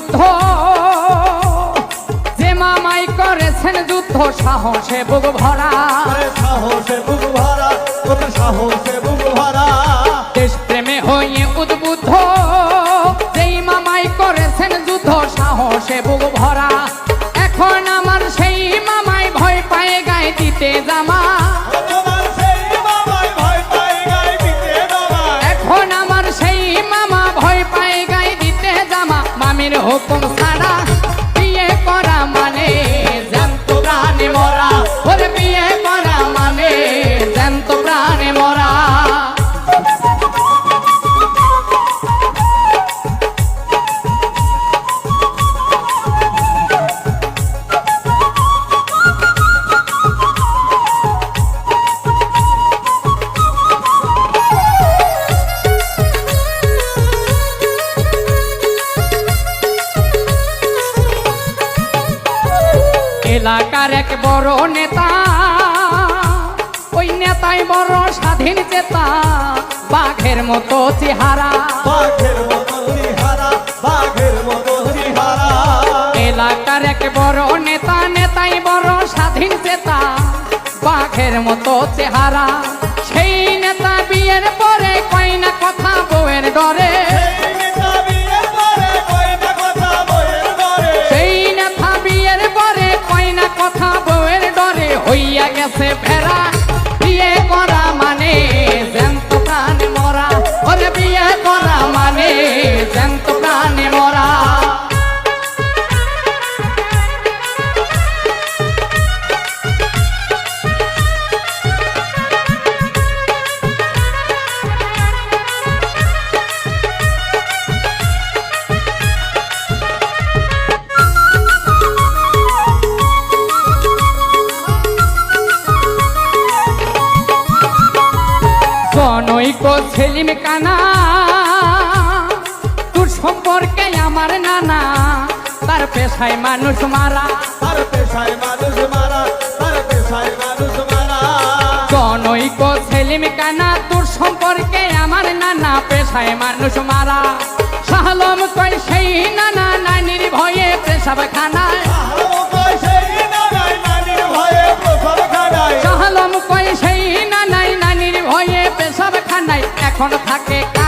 উদ্বুদ্ধ যে মামাই করেছেন যুদ্ধ সাহসে বুক ভরা। সাহসে বুক ভরা সাহসে বুক ভরা। দেশ প্রেমে হয়ে উদ্বুদ্ধ। যেই মামাই করেছেন যুদ্ধ সাহসে বুক ভরা। এখন আমার সেই মামাই ভয় পায়ে গায়ে দিতে জামা মামির এলাকার এক বড় নেতা। ওই নেতাই বড় স্বাধীন চেতা বাঘের মতো চেহারা। বাঘের মতো বাঘের মতো হারা এলাকার এক বড় নেতা নেতাই বড় স্বাধীন চেতা বাঘের মতো চেহারা। siempre জনৈক ছেলিম কানা। তোর সম্পর্কে আমার নানা তার পেশায় মানুষ মারা। তার পেশায় মানুষ মারা তার পেশায় মানুষ মারা। জনৈক ছেলিম কানা তোর সম্পর্কে আমার নানা পেশায় মানুষ মারা। শাহলম কই সেই নানা নানির ভয়ে পেশাব খানায় এখন থাকে কারা বিয়ে করা মানে